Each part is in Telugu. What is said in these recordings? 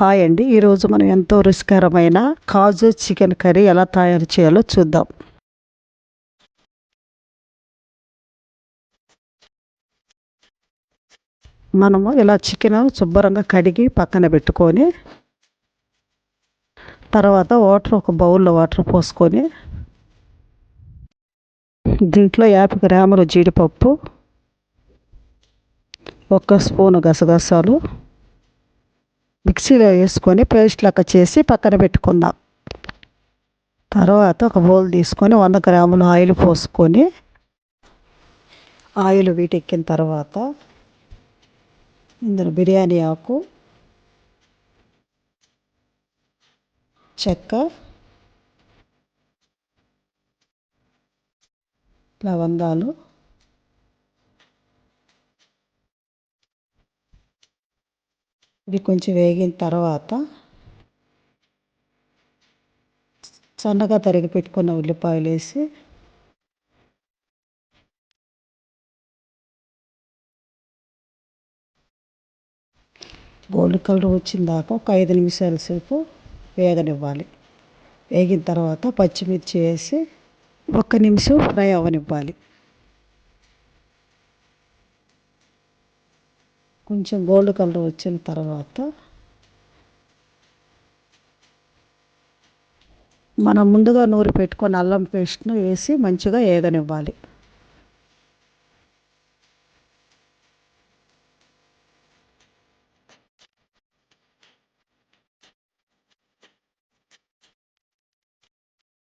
హాయ్ అండి. ఈరోజు మనం ఎంతో రుచికరమైన కాజు చికెన్ కర్రీ ఎలా తయారు చేయాలో చూద్దాం. మనము ఇలా చికెన్ శుభ్రంగా కడిగి పక్కన పెట్టుకొని తర్వాత వాటర్ ఒక బౌల్లో వాటర్ పోసుకొని దీంట్లో యాభై గ్రాములు జీడిపప్పు ఒక స్పూను గసగసాలు మిక్సీలో వేసుకొని పేస్ట్ లెక్క చేసి పక్కన పెట్టుకుందాం. తర్వాత ఒక బౌల్ తీసుకొని వంద గ్రాముల ఆయిల్ పోసుకొని ఆయిల్ వీటెక్కిన తర్వాత ఇందులో బిర్యానీ ఆకు చెక్క లవంగాలు ఇవి కొంచెం వేగిన తర్వాత సన్నగా తరిగి పెట్టుకున్న ఉల్లిపాయలు వేసి గోల్డ్ కలర్ వచ్చిన దాకా ఒక ఐదు నిమిషాల సేపు వేగనివ్వాలి. వేగిన తర్వాత పచ్చిమిర్చి వేసి ఒక్క నిమిషం ఫ్రై అవ్వనివ్వాలి కొంచెం గోల్డ్ కలర్ వచ్చిన తర్వాత మనం ముందుగా నూరి పెట్టుకొని అల్లం పేస్ట్ను వేసి మంచిగా ఏదనివ్వాలి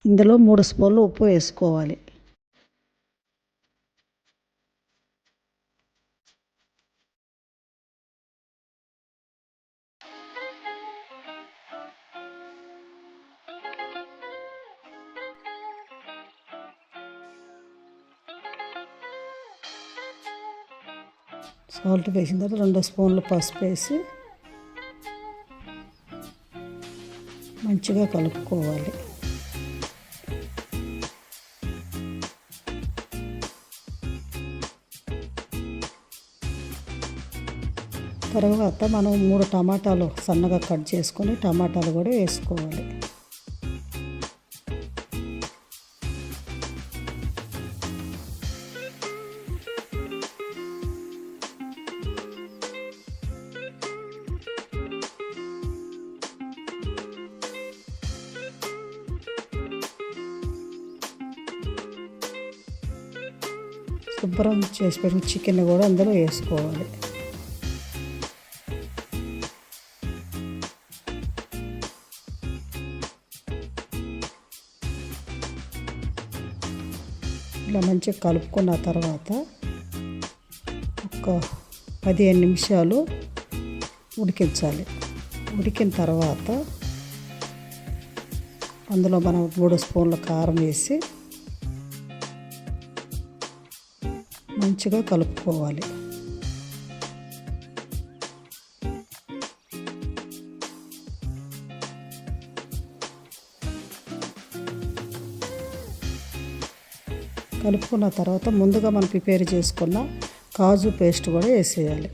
ఇందులో మూడు స్పూన్లు ఉప్పు వేసుకోవాలి. సాల్ట్ వేసిన తర్వాత రెండు స్పూన్లు పసుపు వేసి మంచిగా కలుపుకోవాలి. తర్వాత మనం మూడు టమాటాలు సన్నగా కట్ చేసుకొని టమాటాలు కూడా వేసుకోవాలి. శుభ్రం చేసి పెట్టిన చికెన్ కూడా అందులో వేసుకోవాలి. ఇలా మంచిగా కలుపుకున్న తర్వాత ఒక పదిహేను నిమిషాలు ఉడికించాలి. ఉడికిన తర్వాత అందులో మనం మూడు స్పూన్ల కారం వేసి మంచిగా కలుపుకోవాలి. కలుపుకున్న తర్వాత ముందుగా మనం ప్రిపేర్ చేసుకున్న కాజు పేస్ట్ కూడా వేసేయాలి.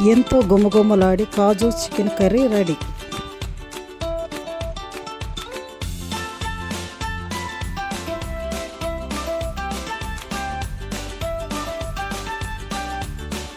ఎంతో గుమగుమలాడి కాజు చికెన్ కర్రీ రెడీ.